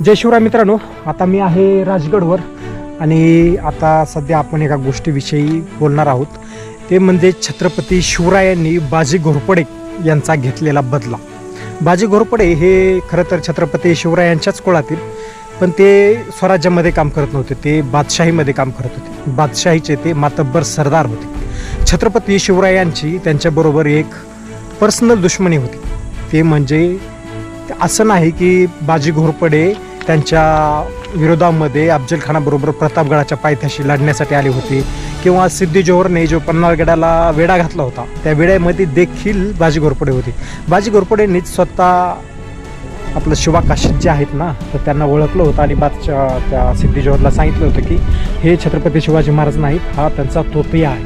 जय शिवराय मित्रांनो आता मी आहे राजगडवर आणि आता सध्या आपण एका गोष्टीविषयी बोलणार आहोत. ते म्हणजे छत्रपती शिवरायांनी बाजी घोरपडे यांचा घेतलेला बदला. बाजी घोरपडे हे खरं तर छत्रपती शिवरायांच्याच कुळातील पण ते स्वराज्यामध्ये काम करत नव्हते ते बादशाहीमध्ये काम करत होते. बादशाहीचे ते मातब्बर सरदार होते. छत्रपती शिवरायांची त्यांच्याबरोबर एक पर्सनल दुश्मनी होती. ते म्हणजे असं नाही की बाजी घोरपडे त्यांच्या विरोधामध्ये अफजल खानाबरोबर प्रतापगडाच्या पायथ्याशी लढण्यासाठी आले होते. किंवा सिद्धी जोहरने जो पन्हाळगडाला वेढा घातला होता त्या वेड्यामध्ये देखील बाजी घोरपडे होते. बाजी घोरपडेंनीच स्वतः आपलं शिवा काशीद जे आहेत ना तर त्यांना ओळखलं होतं आणि बादशा त्या सिद्धी जोहरला सांगितलं होतं की हे छत्रपती शिवाजी महाराज नाहीत हा त्यांचा तोतया आहे.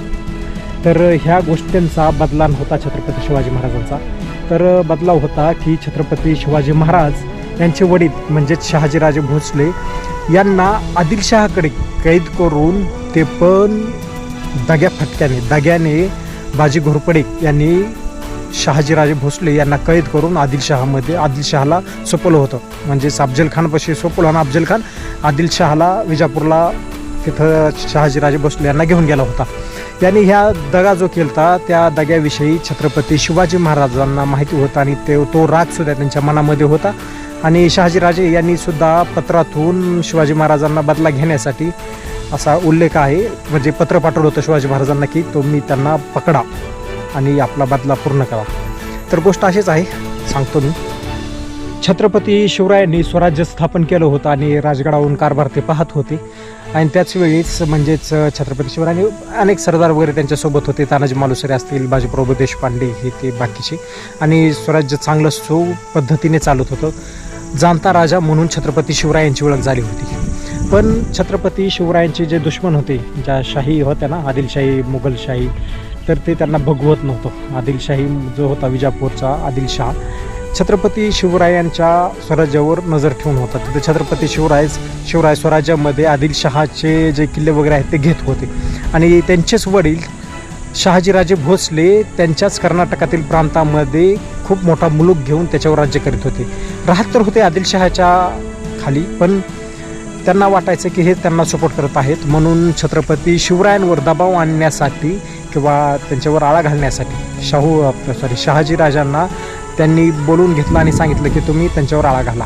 तर ह्या गोष्टींचा बदलान होता छत्रपती शिवाजी महाराजांचा. तर बदलाव होता की छत्रपती शिवाजी महाराज यांचे वडील म्हणजेच शहाजीराजे भोसले यांना आदिलशहाकडे कैद करून ते पण दग्या फटक्याने दग्याने बाजी घोरपडे यांनी शहाजीराजे भोसले यांना कैद करून आदिलशहामध्ये आदिलशहाला सोपवलं होतं. म्हणजेच अफजल खानपाशी सोपवलं आणि अफजल खान आदिलशहाला विजापूरला तिथं शहाजीराजे भोसले यांना घेऊन गेला होता. त्यांनी ह्या दगा जो केलता त्या दग्याविषयी छत्रपती शिवाजी महाराजांना माहिती होता आणि ते तो राग सुद्धा त्यांच्या मनामध्ये होता. आणि शहाजीराजे यांनी सुद्धा पत्रातून शिवाजी महाराजांना बदला घेण्यासाठी असा उल्लेख आहे. म्हणजे पत्र पाठवलं होतं शिवाजी महाराजांना की तुम्ही त्यांना पकडा आणि आपला बदला पूर्ण करा तर गोष्ट अशीच आहे सांगतो मी. छत्रपती शिवरायांनी स्वराज्य स्थापन केलं होतं आणि राजगडावरून कारभार ते पाहत होते. आणि त्याच वेळीच म्हणजेच छत्रपती शिवरायांनी अनेक सरदार वगैरे त्यांच्यासोबत होते. तानाजी मालुसरे असतील बाजीप्रभू देशपांडे हे ते बाकीचे. आणि स्वराज्य चांगलं सो पद्धतीने चालत होतं. जाणता राजा म्हणून छत्रपती शिवरायांची ओळख झाली होती. पण छत्रपती शिवरायांचे जे दुश्मन होते ज्या शाही होत्या ना आदिलशाही मुघलशाही तर ते त्यांना भगवत नव्हतं. आदिलशाही जो होता विजापूरचा आदिलशाह छत्रपती शिवरायांच्या स्वराज्यावर नजर ठेवून होता. तिथे छत्रपती शिवराय शिवराय स्वराज्यामध्ये आदिलशहाचे जे किल्ले वगैरे आहेत ते घेत होते. आणि त्यांचेच वडील शहाजीराजे भोसले त्यांच्याच कर्नाटकातील प्रांतामध्ये खूप मोठा मुलूक घेऊन त्याच्यावर राज्य करीत होते. राहत तर होते आदिलशहाच्या खाली पण त्यांना वाटायचं की हे त्यांना सपोर्ट करत आहेत. म्हणून छत्रपती शिवरायांवर दबाव आणण्यासाठी किंवा त्यांच्यावर आळा घालण्यासाठी शाहू सॉरी शहाजीराजांना त्यांनी बोलून घेतलं आणि सांगितलं की तुम्ही त्यांच्यावर आळा घाला.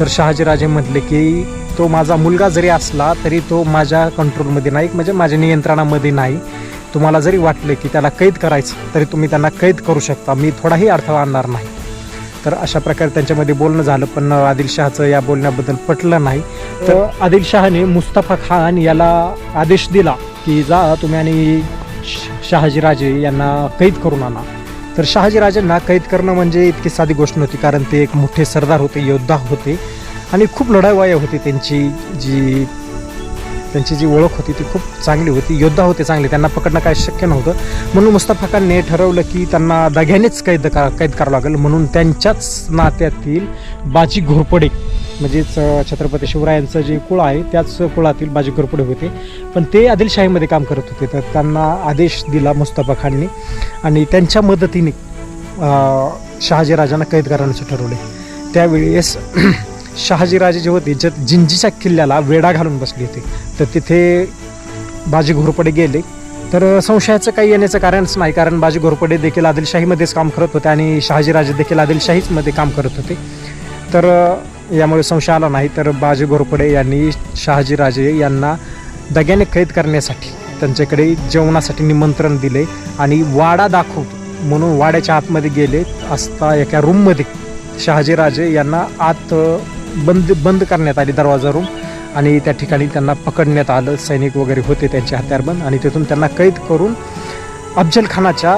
तर शहाजीराजे म्हटले की तो माझा मुलगा जरी असला तरी तो माझ्या कंट्रोलमध्ये नाही म्हणजे माझ्या नियंत्रणामध्ये नाही. तुम्हाला जरी वाटले की त्याला कैद करायचं तरी तुम्ही त्यांना कैद करू शकता. मी थोडाही अडथळा आणणार नाही. तर अशा प्रकारे त्यांच्यामध्ये बोलणं झालं पण आदिलशहाचं या बोलण्याबद्दल पटलं नाही. तर आदिलशहाने मुस्तफा खान याला आदेश दिला की जा तुम्ही आणि श- शहाजीराजे यांना कैद करून आणा. तर शहाजीराजांना कैद करणं म्हणजे इतकी साधी गोष्ट नव्हती कारण ते एक मोठे सरदार होते योद्धा होते आणि खूप लढावाया होती त्यांची जी त्यांची जी ओळख होती ती खूप चांगली होती योद्धा होते चांगले त्यांना पकडणं काय शक्य नव्हतं. म्हणून मुस्तफा खानने ठरवलं की त्यांना दघ्यानेच कैद का कैद करावं लागेल म्हणून त्यांच्याच नात्यातील बाजी घोरपडे म्हणजेच छत्रपती शिवरायांचं जे कुळ आहे त्याच कुळातील बाजी पुढे होते. पण ते आदिलशाहीमध्ये काम करत होते. तर त्यांना आदेश दिला मुस्तफा खानने आणि त्यांच्या मदतीने शहाजी शहाजीराजांना कैद करण्याचं ठरवले त्यावेळेस शहाजीराजे जे होते ज जिंजीच्या किल्ल्याला वेढा घालून बसले होते. तर तिथे बाजी घोरपडे गेले. तर संशयाचं काही येण्याचं कारणच नाही. कारण बाजी घोरपडे देखील आदिलशाहीमध्येच काम करत होते आणि शहाजीराजे देखील आदिलशाहीचमध्ये काम करत होते. तर यामुळे संशय आला नाही तर बाजी घोरपडे यांनी शहाजीराजे यांना दग्याने कैद करण्यासाठी त्यांच्याकडे जेवणासाठी निमंत्रण दिले आणि वाडा दाखवतो म्हणून वाड्याच्या आतमध्ये गेले असता एका रूममध्ये शहाजीराजे यांना आत बंद बंद करण्यात आली दरवाजा रूम आणि त्या ठिकाणी त्यांना पकडण्यात आलं. सैनिक वगैरे होते त्यांचे हत्यारबंद आणि तिथून त्यांना कैद करून अफजल खानाच्या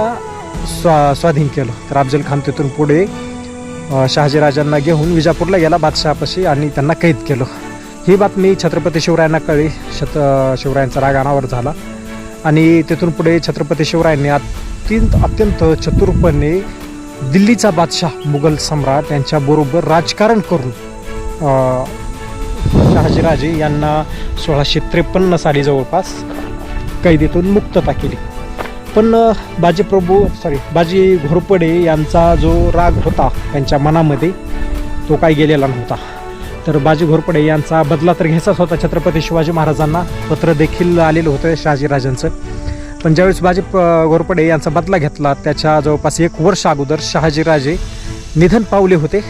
स्वा स्वाधीन केलं. तर अफजल खान तिथून पुढे शहाजीराजांना घेऊन विजापूरला गेला बादशहापाशी आणि त्यांना कैद केलं. ही बातमी छत्रपती शिवरायांना कळली. छत शिवरायांचा राग अनावर झाला. आणि तिथून पुढे छत्रपती शिवरायांनी अत्यंत अत्यंत चतुरपणे दिल्लीचा बादशाह मुघल सम्राट यांच्याबरोबर राजकारण करून शहाजीराजे यांना सोळाशे त्रेपन्न साली जवळपास कैदेतून मुक्तता केली. पण बाजीप्रभू सॉरी बाजी घोरपडे यांचा जो राग होता त्यांच्या मनामध्ये तो काही गेलेला नव्हता. तर बाजी घोरपडे यांचा बदला तर घ्यायचाच होता. छत्रपती शिवाजी महाराजांना पत्र देखील आलेलं होतं शहाजीराजांचं. पण ज्यावेळेस बाजी घोरपडे यांचा बदला घेतला त्याच्या जवळपास एक वर्ष अगोदर शहाजीराजे निधन पावले होते.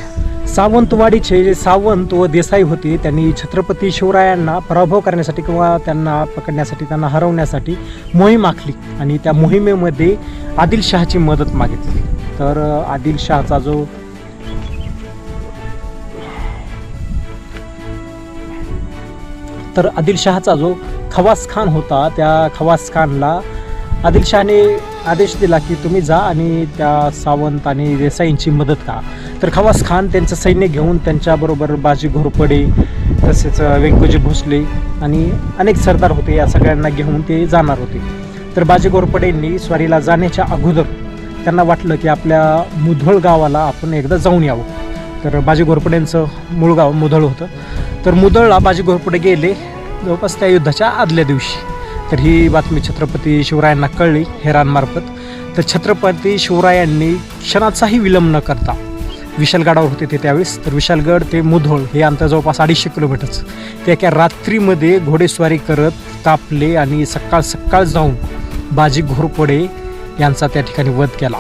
सावंतवाडीचे जे सावंत व देसाई होते त्यांनी छत्रपती शिवरायांना पराभव करण्यासाठी किंवा त्यांना पकडण्यासाठी त्यांना हरवण्यासाठी मोहीम आखली आणि त्या मोहिमेमध्ये आदिलशहाची मदत मागितली. तर आदिलशहाचा जो तर आदिलशहाचा जो खवास खान होता त्या खवास खानला आदिलशहाने आदेश दिला की तुम्ही जा आणि त्या सावंत आणि देसाईंची मदत करा. तर खवास खान त्यांचं सैन्य घेऊन त्यांच्याबरोबर बाजी घोरपडे तसेच व्यंकोजी भोसले आणि अनेक सरदार होते या सगळ्यांना घेऊन ते जाणार होते. तर बाजी घोरपडेंनी स्वारीला जाण्याच्या अगोदर त्यांना वाटलं की आपल्या मुधोळ गावाला आपण एकदा जाऊन यावं. तर बाजी घोरपडेंचं मूळ गाव मुधळ होतं. तर मुधळला बाजी घोरपडे गेले. जवळपास त्या युद्धाच्या आदल्या दिवशी. तर ही बातमी छत्रपती शिवरायांना कळली हेरांमार्फत तर छत्रपती शिवरायांनी क्षणाचाही विलंब न करता विशालगडावर होते ते त्यावेळेस. तर विशालगड ते मुधोळ हे अंतर जवळपास अडीचशे किलोमीटरच. ते एका रात्रीमध्ये घोडेस्वारी करत तापले आणि सकाळ सकाळ जाऊन बाजी घोरपडे यांचा त्या ठिकाणी वध केला.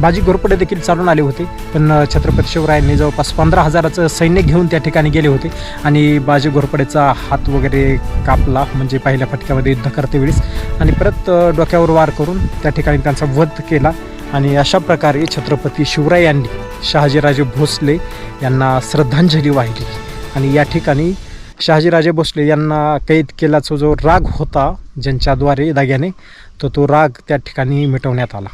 बाजी घोरपडे देखील चालून आले होते. पण छत्रपती शिवरायांनी जवळपास पंधरा हजाराचं सैन्य घेऊन त्या ठिकाणी गेले होते आणि बाजी घोरपडेचा हात वगैरे कापला म्हणजे पहिल्या फटक्यामध्ये युद्ध करते वेळेस आणि परत डोक्यावर वार करून त्या ठिकाणी त्यांचा वध केला आणि अशा प्रकारे छत्रपती शिवराय यांनी शहाजीराजे भोसले यांना श्रद्धांजली वाहिली. आणि या ठिकाणी शहाजीराजे भोसले यांना कैद केल्याचा जो राग होता ज्यांच्याद्वारे दाग्याने तर तो राग त्या ठिकाणी मिटवण्यात आला.